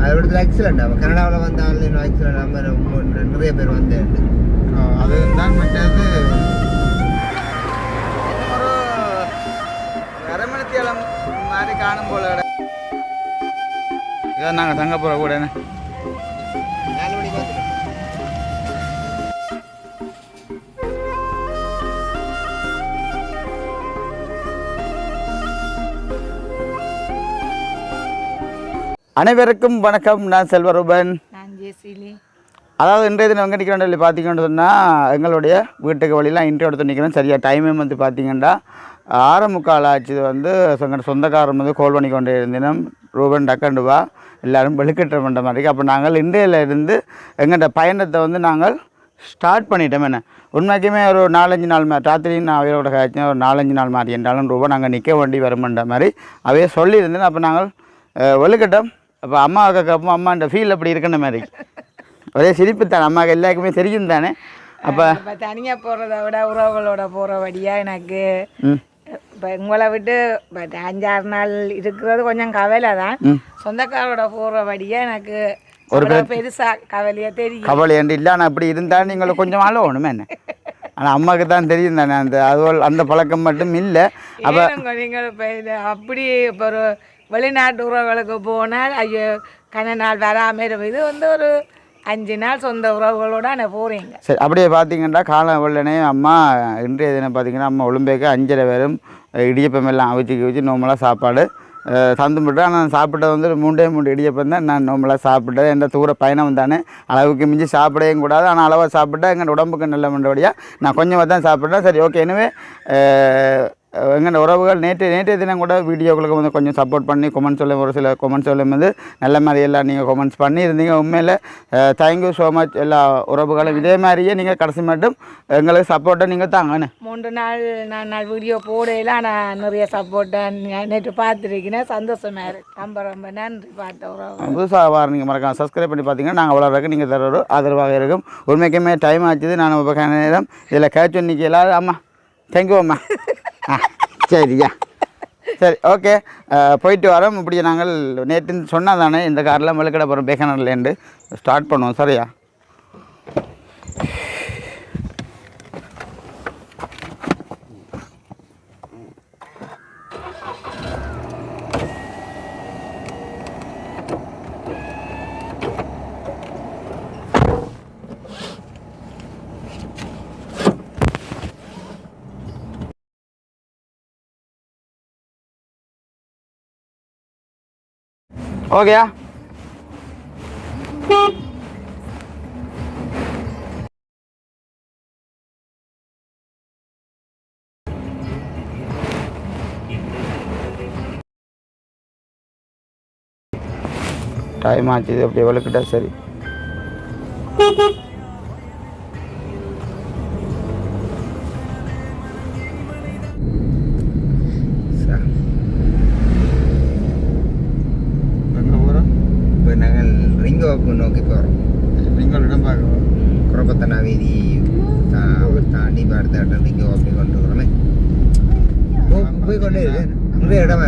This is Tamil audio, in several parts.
அதை விட எக்ஸலண்ட் அவன் கனடாவில் வந்த ஆன்லைன் எக்ஸலண்ட் நம்ம நிறைய பேர் வந்தேன். அது தான் மற்றது. ஒரு அரமணத்தியாலம் மாதிரி காணும் போல. இதான் நாங்கள் தங்க போகிற கூட அனைவருக்கும் வணக்கம். நான் செல்வரூபன். அதாவது இன்றைய தினம் எங்கே நிற்கிறோம் சொல்லி பார்த்தீங்கன்னு சொன்னால் எங்களுடைய வீட்டுக்கு வழியெலாம் இன்ட்ரி எடுத்து நிற்கிறோம் சரியாக டைமே வந்து பார்த்தீங்கன்னா ஆறு முக்கால் ஆச்சு வந்து எங்கள் சொந்தக்காரன் வந்து கோல் பண்ணி கொண்டு இருந்தினம். ரூபன் டக்கண்டு வா எல்லோரும் வெளுக்கிட்ட பண்ணுற மாதிரி. அப்போ நாங்கள் இருந்து எங்கள்கிட்ட பயணத்தை வந்து நாங்கள் ஸ்டார்ட் பண்ணிட்டோம். என்ன? உண்மைக்குமே ஒரு நாலஞ்சு நாள் மா ராத்திரி நான் அவையோட காய்ச்சி ஒரு நாலஞ்சு நாள் மாதிரி என்றாலும் ரூபா நாங்கள் நிற்க வேண்டி வருமென்ற மாதிரி அவையே சொல்லியிருந்தேன். அப்போ நாங்கள் வெளுக்கட்டும் அப்போ அம்மாவுக்கு கேட்போம் அம்மா இந்த ஃபீல் அப்படி இருக்குன்ற மாதிரி. ஒரே சிரிப்பு தானே அம்மாவுக்கு எல்லாருக்குமே தெரியும் தானே? அப்போ இப்போ தனியாக போகிறத விட உறவுகளோட போகிறபடியா எனக்கு ம். இப்போ உங்களை விட்டு பட் அஞ்சாறு நாள் இருக்கிறது கொஞ்சம் கவலை தான் சொந்தக்காரோட போகிறபடியா எனக்கு ஒரு பெருசா கவலையா தெரியும். கவலை என்று இல்லை ஆனால் அப்படி இருந்தால் நீங்கள் கொஞ்சம் அழகணுமே என்ன? ஆனால் அம்மாவுக்கு தான் தெரியும் தானே அந்த அது அந்த பழக்கம் மட்டும் இல்லை. அப்போ நீங்கள் இப்போ அப்படி இப்போ ஒரு வெளிநாட்டு உறவுகளுக்கு போனால் ஐயோ கன நாள் வராமல் இது வந்து ஒரு அஞ்சு நாள் சொந்த உறவுகளோட நான் போகிறீங்க சரி அப்படியே பார்த்தீங்கன்னா காலம் வெள்ளனே அம்மா இன்றைய தினம் பார்த்தீங்கன்னா அம்மா ஒலிம்பேக்கு அஞ்சரை பேரும் இடியப்பம் எல்லாம் அவிச்சு வச்சு நோமலாக சாப்பாடு சந்து தந்து ஆனால் சாப்பிட்டது வந்து மூண்டே மூண்டு இடியப்பம் தான் நான் நோம்பலாக சாப்பிட்டது. எந்த தூர பயணம் தானே அளவுக்கு மிஞ்சி சாப்பிடவும் கூடாது ஆனால் அளவாக சாப்பிட்டா எங்கள் உடம்புக்கு நல்ல மண்டபடியாக நான் கொஞ்சமாக தான் சாப்பிட்டேன் சரி ஓகே எனவே எங்களோட உறவுகள் நேற்று நேற்றைய தினம் கூட வீடியோக்களுக்கு வந்து கொஞ்சம் சப்போர்ட் பண்ணி கொமெண்ட் சொல்ல ஒரு சில கொமெண்ட் சொல்லும் வந்து நல்ல மாதிரி எல்லாம் நீங்கள் கொமெண்ட்ஸ் பண்ணியிருந்தீங்க. உண்மையில் தேங்க்யூ ஸோ மச் எல்லா உறவுகளும். இதே மாதிரியே நீங்கள் கடைசி மட்டும் எங்களுக்கு சப்போர்ட்டை நீங்கள் தாங்கண்ணே. மூன்று நாள் நான் நாள் வீடியோ போடையில நான் நிறைய சப்போர்ட்டை நேற்று பார்த்துருக்கேன் சந்தோஷமா இருக்கு ரொம்ப ரொம்ப நன்றி பார்த்த உறவு புதுசாக வார நீங்கள் மறக்காம சப்ஸ்கிரைப் பண்ணி பார்த்தீங்கன்னா நாங்கள் வளர்றதுக்கு நீங்கள் தர ஒரு ஆதரவாக இருக்கும். உண்மைக்குமே டைம் ஆச்சுது. நான் இப்போ நேரம் இதில் கேட்ச் இன்னைக்கு எல்லாரும் அம்மா தேங்க்யூ அம்மா. சரியா. சரி ஓகே. போயிட்டு வரோம். இப்படி நாங்கள் நேற்று சொன்னால் தானே இந்த காரில் மெழுக்கடை போகிறோம் பேக்கனர்லேருந்து ஸ்டார்ட் பண்ணுவோம் சரியா? ஓகேயா டைம் ஆச்சு இது அப்படியே விளக்கிட்டா சரி எங்கே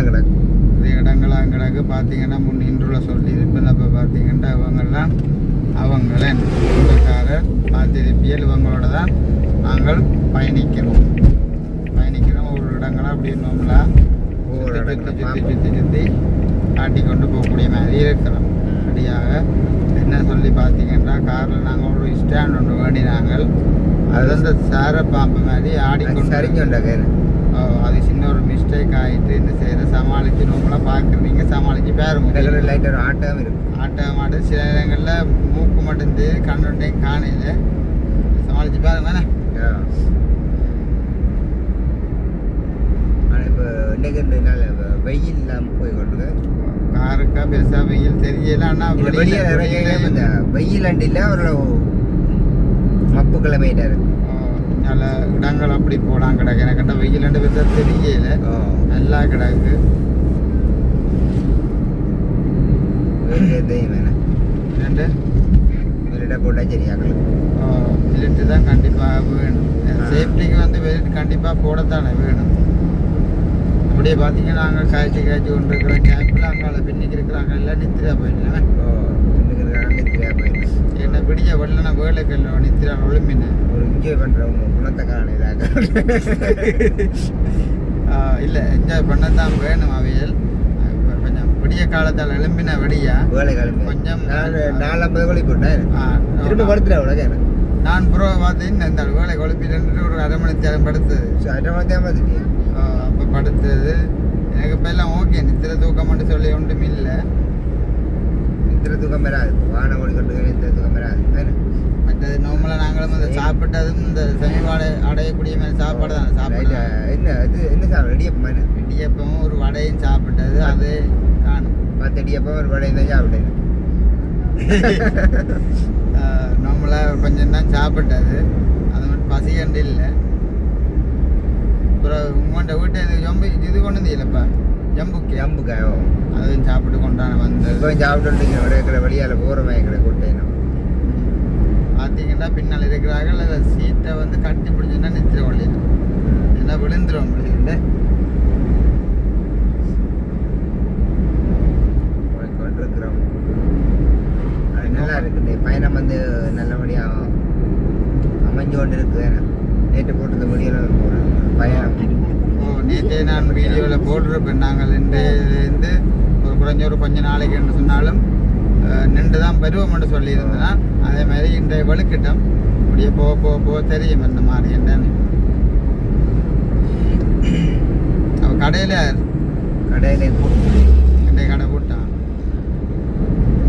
இடமா கிடக்கு. நிறைய இடங்களாக கிடக்கு. பார்த்தீங்கன்னா முன் இன்றுல சொல்லி இப்போ பார்த்தீங்கன்னா இவங்கெல்லாம் அவங்கள. சொந்தக்காரர் பார்த்திருப்பியல் இவங்களோட தான் நாங்கள் பயணிக்கிறோம். பயணிக்கிறோம். ஒரு இடங்களாக அப்படி நோம்பலா ஒவ்வொரு இடங்களை சுற்றி. சுற்றி சுற்றி காட்டி கொண்டு போகக்கூடிய மாதிரி இருக்கிறோம். அப்படியாக என்ன சொல்லி பார்த்தீங்கன்னா காரில் நாங்கள் ஒரு ஸ்டாண்ட் ஒன்று வேண்டி நாங்கள் அது வந்து சார பாம்பு மாதிரி ஆடிக்கொண்டு ஓ, அது சின்ன ஒரு மிஸ்டேக் ஆகிட்டு இந்த செய்கிற சமாளித்து நம்மளாம் பார்க்குறீங்க சமாளித்து பேர முடியல இடத்துல லைட் ஒரு ஆட்டம் இருக்கு ஆட்ட மாட்டு சில இடங்களில் மூக்கு மட்டும் தெரியுது கண்ணுண்டையும் காணையில். சமாளித்து பாருங்க ஆனால் இப்போ இன்னைக்கு வெயில் இல்லாமல் போய் கொண்டு காருக்கா பெருசாக வெயில் தெரியல. ஆனால் இல்ல வெளியே நிறைய இந்த வெயில் அண்டியில் ஒரு மப்பு கிளம்பிட்டாரு. நல்ல இடங்கள் அப்படி போலாம் கிடக்கு. எனக்கு கண்ட வெயில் ரெண்டு பேர்த்த தெரியல. நல்லா கிடக்கு. ரெண்டு வெளியிட போட்டால் சரியாகல. வெளியிட்டு தான் கண்டிப்பாக வேணும். சேஃப்டிக்கு வந்து வெளியிட்டு கண்டிப்பாக போடத்தானே வேணும். அப்படியே பார்த்தீங்கன்னா நாங்கள் காய்ச்சி காய்ச்சி கொண்டு இருக்கிற கேப்பில் அங்கால பின்னிக்கு இருக்கிறாங்க எல்லாம் நித்திரா போயிடலாம். ஓ வெள்ளன வேலைக்கு நித்திரால் ஒளிம்பினேன் ஒரு என்ஜாய் பண்றவங்க குணத்தை காணையிலாக இல்லை என்ஜாய் பண்ணத்தான் வேணும் அவையல். கொஞ்சம் விடிய காலத்தால் எழும்பின விடியா. வேலை கிளம்பி கொஞ்சம் நாலம்பது கோழி போட்டேன் திரும்ப படுத்துட்டேன் உலக. நான் ப்ரோ பார்த்தீங்கன்னா இந்த வேலை கொழுப்பி ரெண்டு ஒரு அரை மணி நேரம் படுத்தது. அரை மணி தேவை பார்த்துட்டியா அப்போ படுத்தது. எனக்கு இப்போ எல்லாம் ஓகே நித்திர தூக்கம் மட்டும் சொல்லி ஒன்றும் இல்லை. நித்திர தூக்கம் வராது. வான கொண்டு நித்திர தூக்கம் வராது தானே? மற்றது நார்மலாக நாங்களும் இந்த சாப்பிட்டதும் இந்த செமிவாடை அடையக்கூடிய மாதிரி சாப்பாடு தான். சாப்பிடலாம் என்ன இது என்ன சாப்பிட இடியப்பம் என்ன இடியப்பமும் ஒரு வடையும் சாப்பிட்டது அது காணும். பத்து இடியப்பம் ஒரு வடையும் தான் சாப்பிட்டேன் நார்மலாக கொஞ்சம் தான் சாப்பிட்டது. அது மட்டும் பசி கண்டு இல்லை. அப்புறம் உங்கள்கிட்ட வீட்டு ஜம்பு இது கொண்டு வந்தீங்களப்பா ஜம்புக்கு. ஜம்புக்காயோ? அதுவும் சாப்பிட்டு கொண்டான வந்தது. இப்போ சாப்பிட்டு இருக்கிற வழியால் போகிறவன் எங்களை கூட்டேனும் பார்த்தீங்கன்னா பின்னால் இருக்கிறார்கள் அதை சீட்டை வந்து கட்டி பிடிச்சுன்னா நித்திர வழியில் ஏன்னா விழுந்துரும் உங்களுக்கு கொண்டிருக்கிறோம். அது நல்லா இருக்குது. பயணம் வந்து நல்லபடியாக அமைஞ்சு கொண்டு இருக்குது நேற்று போட்டது முடியல பயணம். ஓ நேற்றே நான் வீடியோவில் போட்டிருப்பேன். நாங்கள் இன்றையிலேருந்து ஒரு குறைஞ்ச ஒரு கொஞ்ச நாளைக்கு என்று சொன்னாலும் நின்று தான் வருவோம்னு சொல்லியிருந்தேன் அதே மாதிரி இன்றைய வலுக்கிட்டம் இப்படியே போக போக போக தெரியும் இந்த மாதிரி என்னன்னு. அவ கடையில் கடையில் இன்றைய கடை போட்டான்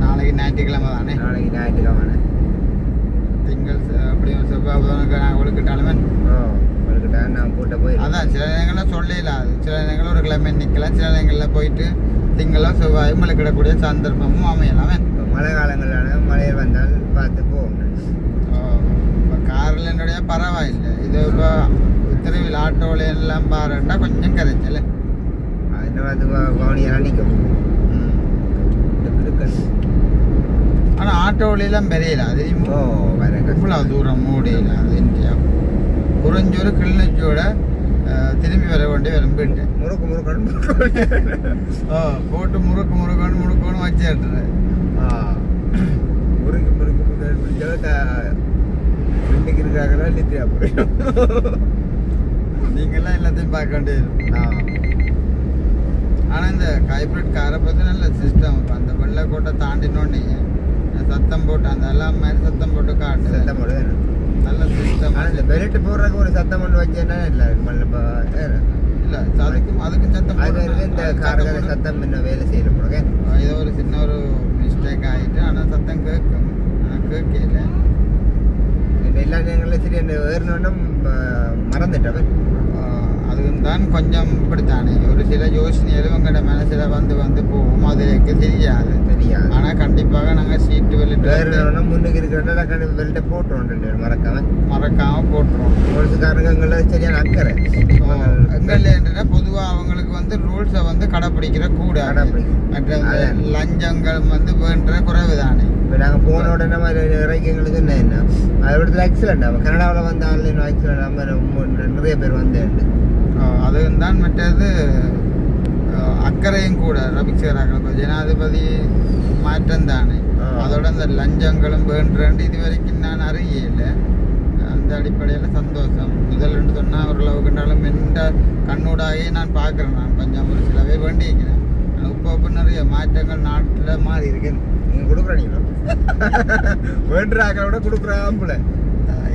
நாளைக்கு ஞாயிற்றுக்கிழமை தானே? நாளைக்கு ஞாயிற்றுக்கிழமை திங்கள் அப்படியும் செவ்வாய் ஒழுக்கிட்டாலுமே ஓ உங்கள்கிட்ட நான் போய் அதான் சில நேரங்களில் சொல்லலாது சில நேரங்களில் ஒரு கிழமை நிற்கலாம் சில நேரங்களில் போயிட்டு திங்களும் செவ்வாயும் மழைக்கிடக்கூடிய சந்தர்ப்பமும் அமையலாமே மழை காலங்களான மழையில் வந்தால் பார்த்து போகணும் இப்போ காரில் என்னுடைய பரவாயில்லை. இது இப்போ திருவில் ஆட்டோவில் எல்லாம் பாருன்னா கொஞ்சம் கரைச்சல் அது என்ன வந்து கவனியெல்லாம் நிற்கும் ஆனால் ஆட்டோவிலாம் பெரியல. அது ஓ வேற இவ்வளோ தூரம் மூடியில அது இந்தியா. குறைஞ்சொரு கிளிநொச்சியோட திரும்பி வர வேண்டிய விரும்பிட்டேன். முறுக்கு முறுக்கு ஓ போட்டு முறுக்கு முறுக்கணும் முறுக்கணும் வச்சுட்டுறேன் முறுக்கு முறுக்கு முறுக்கு பிடிச்சா இன்னைக்கு இருக்காங்களா நித்யா நீங்களாம் எல்லாத்தையும் பார்க்க வேண்டியது. ஆனால் இந்த ஹைப்ரிட் காரை பற்றி நல்ல சிஸ்டம் அந்த வெள்ளைக்கோட்டை தாண்டினோடனே சத்தம் போட்டு அந்த எல்லாம் மாதிரி சத்தம் போட்டு காட்டு சத்தம் போடுது நல்ல சிஸ்டம் இந்த பெல்ட் போடுறதுக்கு ஒரு சத்தம் ஒன்று வச்சேன்னா இல்லை இல்லை அதுக்கும் அதுக்கும் சத்தம் போட்டு இந்த காரகார சத்தம் போட்டு- என்ன வேலை செய்யல போடுங்க ஏதோ ஒரு சின்ன ஒரு மிஸ்டேக் ஆகிட்டு ஆனால் சத்தம் கேட்கும் ஆனால் கேட்கல எல்லா நேரங்களிலும் சரி அந்த ஏறினோன்னா மறந்துட்டவன் அதுவும் தான் கொஞ்சம் இப்படித்தானே. ஒரு சில யோசனைகள் உங்களோட மனசில் வந்து வந்து போகும். அதுக்கு தெரியாது. தெரியாது. ஆனால் கண்டிப்பாக நாங்கள் சீட்டு வெளியிட்டு ஏறினோன்னா முன்னுக்கு இருக்கிற கண்டு பெல்ட்டை போட்டுருவோம் ரெண்டு பேரும் மறக்காம. மறக்காமல் போட்டுருவோம். போலீஸுக்காரங்களை சரியான அக்கறை. எங்கள்ல பொதுவாக அவங்களுக்கு வந்து ரூல்ஸை வந்து கடைப்பிடிக்கிற கூட கடைப்பிடிக்கணும். மற்ற. லஞ்சங்கள் வந்து வேண்ட குறைவு தானே இப்போ நாங்கள் போன உடனே மாதிரி இறக்கிங்களுக்கு என்ன என்ன அதை விடத்தில் ஆக்சிடென்ட் ஆகும் கனடாவில் வந்த ஆன்லைன் ஆக்சிடென்ட் நம்ம நிறைய பேர் வந்தேன் அதுவும் தான் மற்றது அக்கறையும் கூட ரபிக்சராக ஜனாதிபதி மாற்றம் தானே. அதோட அந்த லஞ்சங்களும் வேண்டுறேன் இது வரைக்கும் நான் அறியல அந்த அடிப்படையில் சந்தோஷம் முதல்னு சொன்னால் ஓரளவுக்குனாலும் எந்த கண்ணூடாகவே நான் பார்க்குறேன் நான் கொஞ்சம் ஒரு சில பேர் வேண்டியிருக்கிறேன் ஆனா இப்போ இப்போ நிறைய மாற்றங்கள் நாட்டில் மாறி இருக்கேன் நீங்கள் கொடுக்குறீங்களா வேண்டுறாக்களை விட கொடுக்குறாப்புல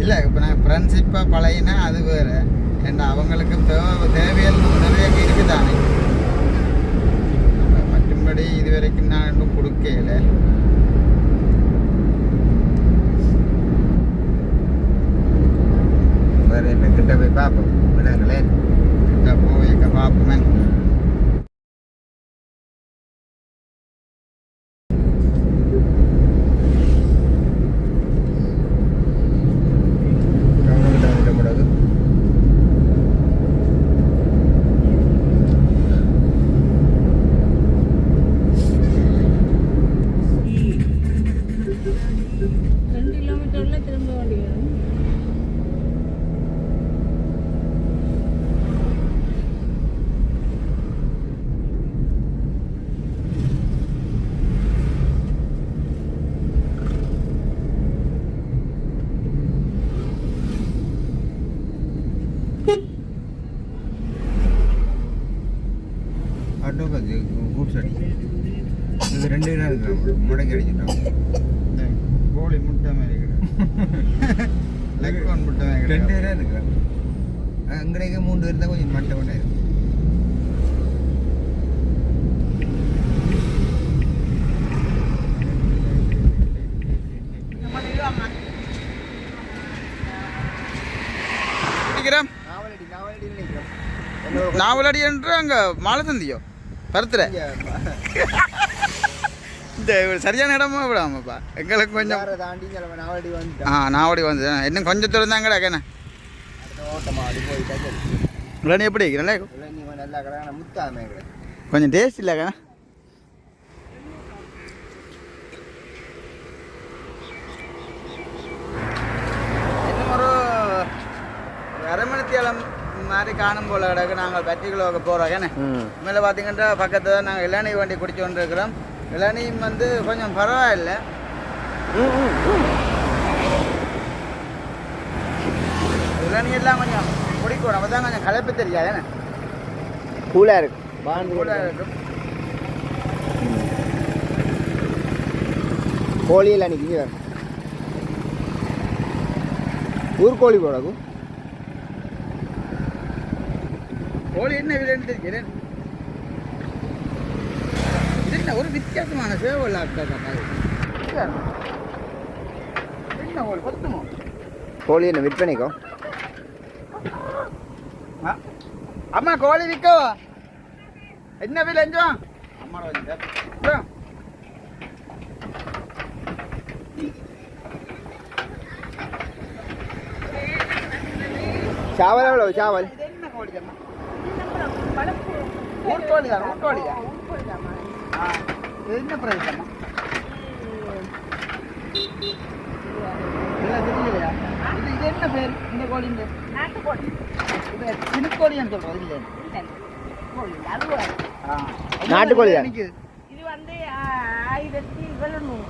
இல்லை இப்போ நான் ஃப்ரெண்ட்ஷிப்பாக பழகினா அது வேறு. ஏன்னா அவங்களுக்கு தேவை தேவைகள் நிறைய இருக்குதானே? மற்றும்படி இது வரைக்கும் நான் இன்னும் கொடுக்கல. வேறு என்ன கிட்ட போய் பார்ப்போம் விடாங்களேன் கிட்ட போய் பார்ப்போமே அவங்ககிட்ட வந்துடக்கூடாது முடங்கி அடிச்சிட்டோம் கோழி முட்டை மாதிரி லெக் ஒன் முட்டை ரெண்டு பேரே இருக்கு தான் கொஞ்சம் பண்ண நிற்கிறேன் நாவலடி என்று அங்கே மாலை தந்தியோ பருத்துற இந்த சரியான இடமா விடாமப்பா. எங்களுக்கு கொஞ்சம் ஆ நாவடி வந்து இன்னும் கொஞ்சம் தூரம் தான் கிடக்கு இல்லை எப்படி நல்லா கிடக்கு முத்தாமே கிடக்கு கொஞ்சம் டேஸ்ட் இல்லை கண்ணா இன்னும் ஒரு ஒரு அரை மணி தேலம் மாதிரி காணும் போல கிடக்கு. நாங்கள் பற்றிக்குள்ள போகிறோம் ஏன்னா மேலே பார்த்தீங்கன்னா பக்கத்தில் நாங்கள் இளநீ வண்டி குடிச்சு கொண்டு இருக்கிறோம் இளநீயும் வந்து கொஞ்சம் பரவாயில்ல. இளநீ எல்லாம் கொஞ்சம் குடிக்கணும் அப்போ தான் கொஞ்சம் களைப்பு தெரியாது. என்ன? கூலாக இருக்கு. பாண்டு கூட இருக்கும் கோழியில் அன்னைக்கு இங்கே வரும் ஊர் கோழி போடக்கும் கோழி என்ன விலைன்னு இது என்ன ஒரு வித்தியாசமான சேவல் என்ன ஒரு பத்துமோ கோழி என்ன விற்பனைக்கும்? அம்மா கோழி விற்கவா என்ன விலை எஞ்சோ அம்மா வந்து சாவல் எவ்வளோ சாவல்? ஊர்கோழி தான் ஊர்கோழி தான். என்ன பிரைஸ் அம்மா? இது இது என்ன பேர்? இந்த கோழிங்க? நாட்டுக்கோழி. இது சினுக்கோழின்னு சொல்கிறோம் இல்லை. கோழி நாட்டுக்கோழி. இது வந்து ஆயிரத்தி எழுநூறு.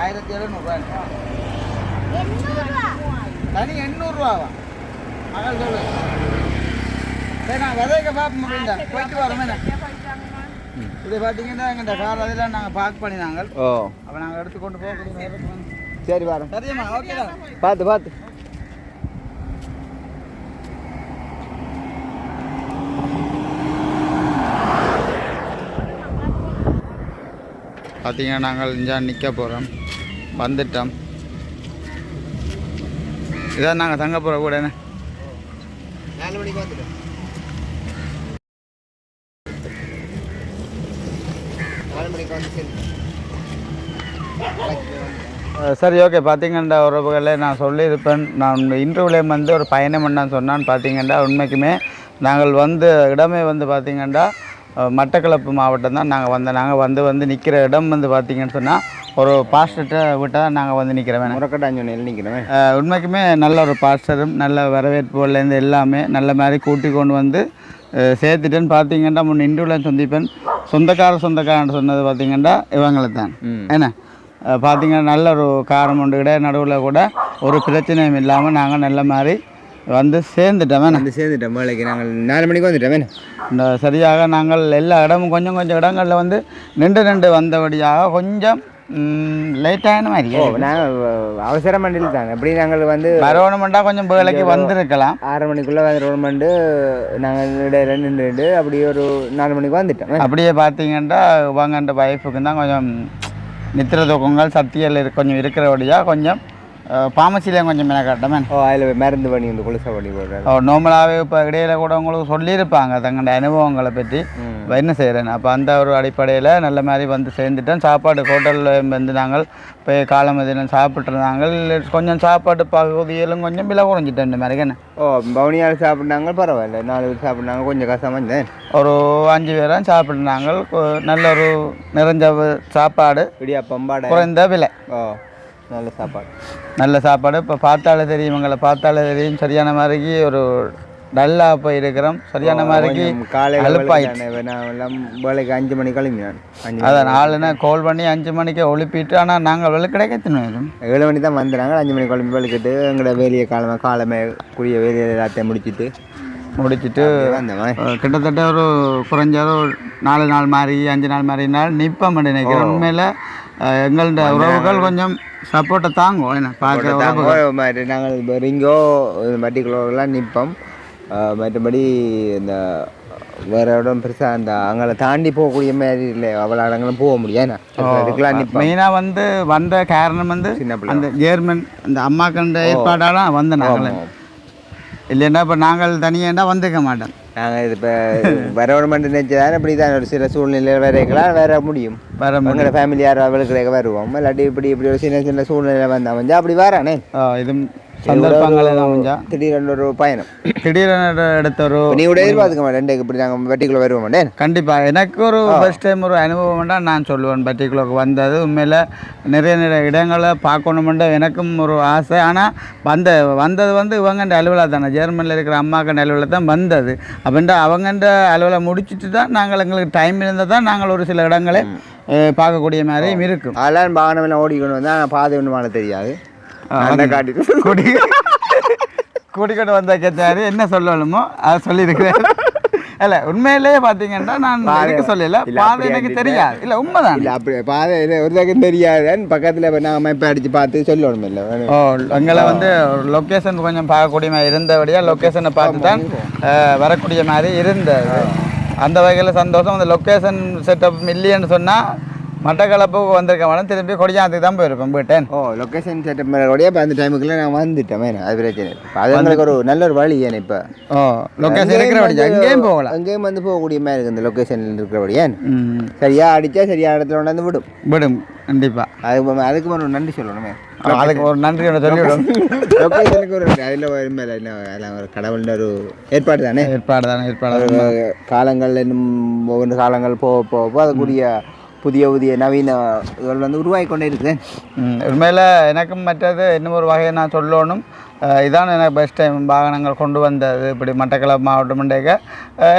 ஆயிரத்தி எழுநூறுவா? தனி எண்ணூறுரூவாவா? மகள் சொல்லு. சரி நான் விதைக்க பார்ப்போம் அப்படின்டா போயிட்டு வரோமே இது பார்த்தீங்கன்னா எங்கிட்ட கார் அதெல்லாம் நாங்கள் பார்க் பண்ணினாங்க. ஓ. அப்போ நாங்கள் எடுத்துக்கொண்டு போக சரி வரேன் பார்த்து பார்த்து. பார்த்தீங்கன்னா நாங்கள் இங்கே நிற்க போகிறோம் வந்துட்டோம். இதான் நாங்கள் தங்க போகிற கூட என்ன? நாலு மணிக்கு வந்துட்டேன் சரி ஓகே பார்த்தீங்கன்னா உறவுகளை நான் சொல்லியிருப்பேன். நான் இன்டர்வியூலேயும் வந்து ஒரு பயணம் பண்ணான்னு சொன்னான்னு பார்த்தீங்கன்னா உண்மைக்குமே நாங்கள் வந்து இடமே வந்து பார்த்தீங்கன்னா மட்டக்களப்பு மாவட்டம் தான். நாங்கள் வந்தோம் நாங்கள் வந்து வந்து நிற்கிற இடம் வந்து பார்த்தீங்கன்னு சொன்னால் ஒரு பாஸ்டர்கிட்ட விட்டு தான் நாங்கள் வந்து நிற்கிறோம் முறக்கட்டாஞ்சொன்னையில் நிற்கிறேன் அஹ் உண்மைக்குமே நல்ல ஒரு பாஸ்டரும் நல்ல வரவேற்புலேருந்து எல்லாமே நல்ல மாதிரி கூட்டி கொண்டு வந்து சேர்த்துட்டேன்னு பார்த்தீங்கன்னா முன் இன்டர்வியூவில் சந்திப்பேன். சொந்தக்கார சொந்தக்காரன் சொன்னது பார்த்தீங்கன்னா இவங்களை தான் என்ன? பார்த்தீங்கன்னா நல்ல ஒரு காரம் உண்டு. கிடையாது நடுவில் கூட ஒரு பிரச்சனையும் இல்லாமல் நாங்கள் நல்ல மாதிரி வந்து சேர்ந்துட்டோம். வந்து சேர்ந்துட்டோம் வேலைக்கு. நாங்கள் நாலு மணிக்கு வந்துட்டோம். இந்த சரியாக நாங்கள் எல்லா இடமும் கொஞ்சம் கொஞ்சம் இடங்களில் வந்து நின்று நின்று வந்தபடியாக கொஞ்சம் லேட்டான மாதிரி ஓ நாங்கள் அவசர மண்டியில் தாங்க எப்படி நாங்கள் வந்து வரணுமெண்டா கொஞ்சம் வேலைக்கு வந்திருக்கலாம். ஆறு மணிக்குள்ளே வந்து ரோல் பண்ணிட்டு நாங்கள் இடையில நின்றுட்டு அப்படியே ஒரு நாலு மணிக்கு வந்துட்டோம். அப்படியே பார்த்தீங்கன்னா வாங்கன்ற வைஃபுக்கு தான் கொஞ்சம் நித்திர தூக்கங்கள் சக்திகள் கொஞ்சம் இருக்கிறபடியாக கொஞ்சம் பாமசிலையும் கொஞ்சம் மெனக்காட்டமே ஓ அதில் மருந்து பண்ணி வந்து குளிச பண்ணி போடுறாரு. நார்மலாகவே இப்போ இடையில கூட உங்களுக்கு சொல்லியிருப்பாங்க தங்களோட அனுபவங்களை பற்றி. இப்ப என்ன செய்கிறேன் அப்போ அந்த ஒரு அடிப்படையில் நல்ல மாதிரி வந்து சேர்ந்துட்டேன் சாப்பாடு ஹோட்டலில் வந்து நாங்கள் போய் காலை மதியம் சாப்பிட்ருந்தாங்க கொஞ்சம் சாப்பாடு பகுதியிலும் கொஞ்சம் விலை குறைஞ்சிட்டேன் இந்த மாதிரி என்ன? ஓ பவுனியால் சாப்பிட்னாங்க பரவாயில்ல. நாலு பேர் சாப்பிட்னாங்க கொஞ்சம் கஷ்டமாக இருந்தேன் ஒரு அஞ்சு பேரும் சாப்பிட்ருந்தாங்க நல்ல ஒரு நிறைஞ்ச சாப்பாடு இடியாப்பம் குறைந்த விலை. ஓ. நல்ல சாப்பாடு. நல்ல சாப்பாடு. இப்போ பார்த்தாலே தெரியும் இவங்களை பார்த்தாலே தெரியும். சரியான மாதிரிக்கு ஒரு டல்லாக போய் இருக்கிறோம். சரியான மாதிரிக்கு காலையில் நான் எல்லாம் வேலைக்கு அஞ்சு மணிக்கு கிளம்பி நான். அஞ்சு அதான் நாலுனா கால் பண்ணி அஞ்சு மணிக்கு ஒழுப்பிட்டு ஆனால் நாங்கள் வெளுக்கடைக்க தின்னுவோம் ஏழு மணி தான் வந்துடுறாங்க அஞ்சு மணிக்கு கிளம்பி வேலைக்கிட்டு எங்களோட வேலையை காலமே காலமே கூடிய வேலையை எல்லாத்தையும் முடிச்சிட்டு. முடிச்சிட்டு கிட்டத்தட்ட ஒரு குறைஞ்ச ஒரு நாலு நாள் மாதிரி அஞ்சு நாள் மாதிரி நாள் நிற்போம் நினைக்கிறேன் உண்மையில் எங்கள்ட உறவுகள் கொஞ்சம் சப்போர்ட்டை தாங்கும். என்ன பார்க்குற உறவுகள். மாதிரி நாங்கள் ரிங்கோ மட்டிக்குள்ளோலாம் நிற்போம். மற்றபடி இந்த வேற இடம் பெருசாக அந்த அங்கே தாண்டி போகக்கூடிய மாதிரி இல்லை. அவ்வளோ இடங்களும் போக நிற்போம். மெயினாக வந்து வந்த காரணம் வந்து அந்த ஜேர்மன் அந்த அம்மாக்கண்ட ஏற்பாடாலாம் வந்த நாங்கள். இல்லைன்னா இப்போ நாங்கள் தனியாண்டா வந்துக்க மாட்டோம். நாங்கள் இது இப்போ வரவணும் நினைச்சதானே இப்படி தான் ஒரு சில சூழ்நிலையில் வரைக்கலாம் வேற முடியும். வர. எங்களோட ஃபேமிலி யாரும் அவளுக்கு வருவோம். இல்லாட்டி இப்படி இப்படி ஒரு சின்ன சின்ன சூழ்நிலை வந்தா வந்து அப்படி வரானே. இது சந்தர்ப்பங்கள் எல்லாம் கொஞ்சம் திடீரென்று ஒரு பயணம். திடீரென எடுத்த ஒரு நீ கூட எதிர்பார்த்துக்க மாட்டேன். ரெண்டுக்கு இப்படி நாங்கள் வெட்டிக்குள்ளே வருவோம்? கண்டிப்பாக எனக்கு ஒரு ஃபர்ஸ்ட் டைம் ஒரு அனுபவம் தான் நான் சொல்லுவேன். பர்டிகுலருக்கு வந்தது உண்மையில் நிறைய நிறைய இடங்களை பார்க்கணுமென்ற எனக்கும் ஒரு ஆசை. ஆனால் வந்த வந்தது வந்து இவங்கண்ட அலுவலாக தானே ஜெர்மனியில் இருக்கிற அம்மாக்கண்ட அலுவலில் தான் வந்தது. அப்படின்ட்டு அவங்கண்ட அலுவலை முடிச்சிட்டு தான் நாங்கள் எங்களுக்கு டைம் இருந்தால் தான் நாங்கள் ஒரு சில இடங்களை பார்க்கக்கூடிய மாதிரியும் இருக்கும். அதெல்லாம் வாகனம் எல்லாம் ஓடிக்கொண்டு வந்தால் பாதை ஒன்று வாழ தெரியாது. அந்த காட்டிட்டு கூடி கூட்டிக்கொண்டு வந்த கேட்டாரு என்ன சொல்லணுமோ? அதை சொல்லியிருக்கிறேன். இல்லை உண்மையிலேயே பார்த்தீங்கன்னா நான் எனக்கு சொல்லல? பாதை எனக்கு. தெரியாது. இல்லை உண்மைதான். இல்லை அப்படி பாதை ஒரு தக்கம் தெரியாதுன்னு பக்கத்தில் இப்போ நாங்கள் மேப் அடித்து பார்த்து சொல்லணும் இல்லை. ஓ எங்களை வந்து லொக்கேஷன் கொஞ்சம் பார்க்கக்கூடிய மாதிரி இருந்தபடியாக லொக்கேஷனை பார்த்து தான் வரக்கூடிய மாதிரி இருந்தது. அந்த வகையில் சந்தோஷம். அந்த லொக்கேஷன் செட்டப் இல்லைன்னு சொன்னால் மட்டக்களப்புக்கு வந்திருக்க மேடம் திரும்பி கொடியாத்துக்கு தான் போயிருப்பேன். போயிட்டேன் ஓ லொக்கேஷன் செட்டப் மேலே இப்போ அந்த டைமுக்குள்ளே நான் வந்துட்டேன். வேணும் அது பிரச்சனை அது எங்களுக்கு ஒரு நல்ல ஒரு வழி ஏன் இப்போ? ஓ லொக்கேஷன் இருக்கிறபடி அங்கேயும் போகலாம் அங்கேயும் வந்து போகக்கூடிய மாதிரி இருக்குது இந்த லொக்கேஷனில் இருக்கிறபடி ஏன்? ம். சரியா அடித்தா சரியா இடத்துல கொண்டாந்து விடும். விடும் கண்டிப்பாக அதுக்கு அதுக்கு ஒரு நன்றி சொல்லணுமே. அதுக்கு ஒரு நன்றி ஒன்று சொல்லிவிடும் லொக்கேஷனுக்கு ஒரு அதில் என்ன அதெல்லாம் ஒரு கடவுள்ன்ற ஒரு ஏற்பாடு தானே? ஏற்பாடு தானே ஏற்பாடு. காலங்கள் இன்னும் ஒவ்வொரு காலங்கள் போக போக போக அதுக்குரிய புதிய புதிய நவீன இதுகள் வந்து உருவாகி கொண்டே இருக்குது உண்மையில் எனக்கும் மற்றது இன்னும் ஒரு வகையை நான் சொல்லணும். இதான் எனக்கு பெஸ்ட் டைம் வாகனங்கள் கொண்டு வந்தது. இப்படி மட்டக்களப்பு மாவட்டம்ன்றக்க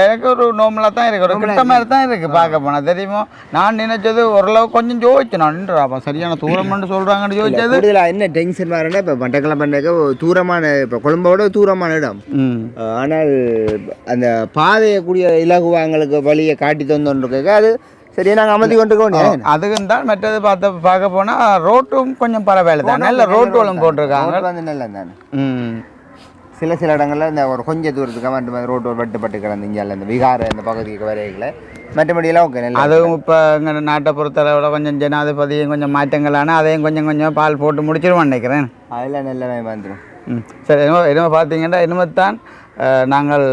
எனக்கு ஒரு நார்மலாக தான் இருக்குது ஒரு கிட்ட மாதிரி தான் இருக்குது பார்க்க போனால் தெரியுமோ? நான் நினைச்சது ஓரளவு கொஞ்சம் ஜோதிச்சு நான் நின்றுறாப்பா சரியான தூரம்னு சொல்கிறாங்கன்னு ஜோதிச்சது கூடுதலாக என்ன டென்ஷன் வரேன்னா இப்போ மட்டக்களம் பண்ணக்க தூரமான இப்போ கொழும்போட தூரமான இடம். ஆனால் அந்த பாதையை கூடிய இலகுவாங்களுக்கு வழியை காட்டி தந்தோன்றிருக்க அது சரியா நாங்கள் அமர்த்தி கொண்டு அதுக்கும் தான் மற்றது பார்த்த பார்க்க போனால் ரோட்டும் கொஞ்சம் பரவாயில்ல தான்? நல்ல ரோட்டுகளும் போட்டிருக்காங்க. வந்து நல்லா தானே? ம். சில சில இடங்கள்ல இந்த ஒரு கொஞ்சம் தூரத்துக்கு மாதிரி ரோட்டு வெட்டுப்பட்டு கிடந்து இங்கே இந்த விகார இந்த பகுதிக்கு வரைகளை மற்றபடியெல்லாம் ஓகே அதுவும் இப்போ எங்கள் நாட்டை பொறுத்தளவில் கொஞ்சம் ஜனாதிபதியும் கொஞ்சம் மாற்றங்களான அதையும் கொஞ்சம் கொஞ்சம் பால் போட்டு முடிச்சிருவான்னு நினைக்கிறேன். அதெல்லாம் நல்ல வந்துடும் ம். சரி என்னமோ என்னமோ பார்த்தீங்கன்னா இனிமேத்தான் அஹ், நாங்கள்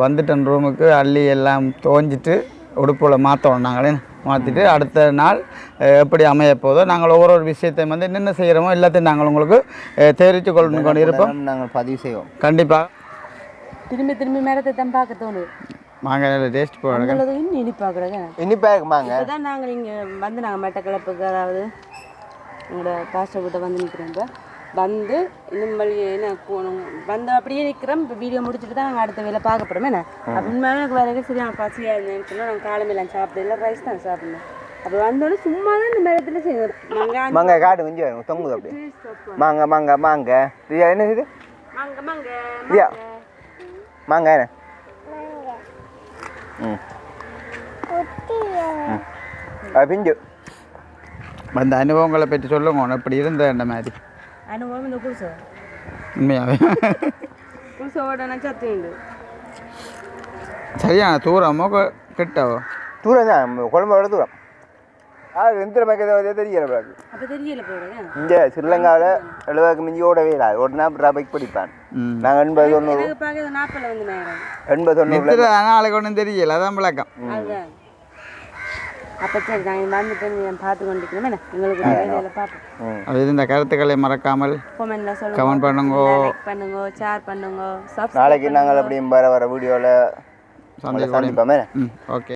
வந்துட்டோம் ரூமுக்கு அள்ளி எல்லாம் தோஞ்சிட்டு உடுப்புல மாற்றணும் நாங்களே. மாற்றிட்டு அடுத்த நாள் எப்படி அமைய போதோ நாங்கள் ஒவ்வொரு ஒரு விஷயத்தையும் வந்து என்னென்ன செய்கிறோமோ எல்லாத்தையும் நாங்கள் உங்களுக்கு தெரிவித்து கொண்டு கொண்டு இருப்போம். நாங்கள் பதிவு செய்வோம். கண்டிப்பாக திரும்பி திரும்பி மேடத்தை தான் பார்க்க தோணுது. மாங்காய் டேஸ்ட் போடுங்க. உங்களது இன்னும் இனிப்பாக்குறங்க இனிப்பா இருக்குமாங்க இப்போதான் நாங்கள் இங்கே வந்து நாங்கள் மெட்டக்கிழப்புக்கு அதாவது எங்களோட பாஸ்டர் கிட்ட வந்து நிற்கிறோம் இப்போ வந்து இன்னும் வழி என்ன போகணும் வந்து அப்படியே நிற்கிறோம் இப்போ வீடியோ முடிச்சுட்டு தான் நாங்கள் அடுத்த வேலை பார்க்க போகிறோம் என்ன அப்படின்னு எனக்கு வேறு சரியான பசியாக இருந்தேன்னு சொன்னால் நாங்கள் காலமையெல்லாம் சாப்பிடல. ரைஸ் தான் சாப்பிடணும். அப்போ வந்தோடனே சும்மா தான் இந்த மரத்தில் செய்யணும். மாங்காய் காடு கொஞ்சம் வரும். தொங்குது அப்படி மாங்க மாங்க மாங்க. இது என்ன இது? மங்க மங்க இதுயா மாங்க. என்ன? ம். பிஞ்சு. அந்த அனுபவங்களை பற்றி சொல்லுங்க. எப்படி இருந்த இந்த மாதிரி? அனுபவம் இந்த குடிசை உண்மையாகவே குடிசையோட நான் சத்து உண்டு சரியான தூரமோ கொ- கிட்டவோ தூரம் தான் குழம்போட தூரம் அது எந்த மக்கள் தெரியல பிறகு அப்போ தெரியல இங்கே ஸ்ரீலங்காவில் எழுபதுக்கு மிஞ்சி ஓடவே இல்லை ஓடினா ரூபாய்க்கு படிப்பான் ம் நாங்கள் எண்பது தொண்ணூறு எண்பது நித்திர நாளைக்கு ஒன்றும் தெரியல அதான் அதுதான் அப்போ சரி நாங்கள் வந்துட்டு நீங்கள் பார்த்து கொண்டிருக்கணும் என்ன? எங்களுக்கு வேலையில் பார்ப்போம் அது இந்த கருத்துக்களை மறக்காமல் கொமெண்ட்ல சொல்லுங்க. கமெண்ட் பண்ணுங்க. லைக் பண்ணுங்க ஷேர் பண்ணுங்க நாளைக்கு நாங்கள் அப்படியும் வர வர வீடியோவில் சந்திப்போமே. ஓகே.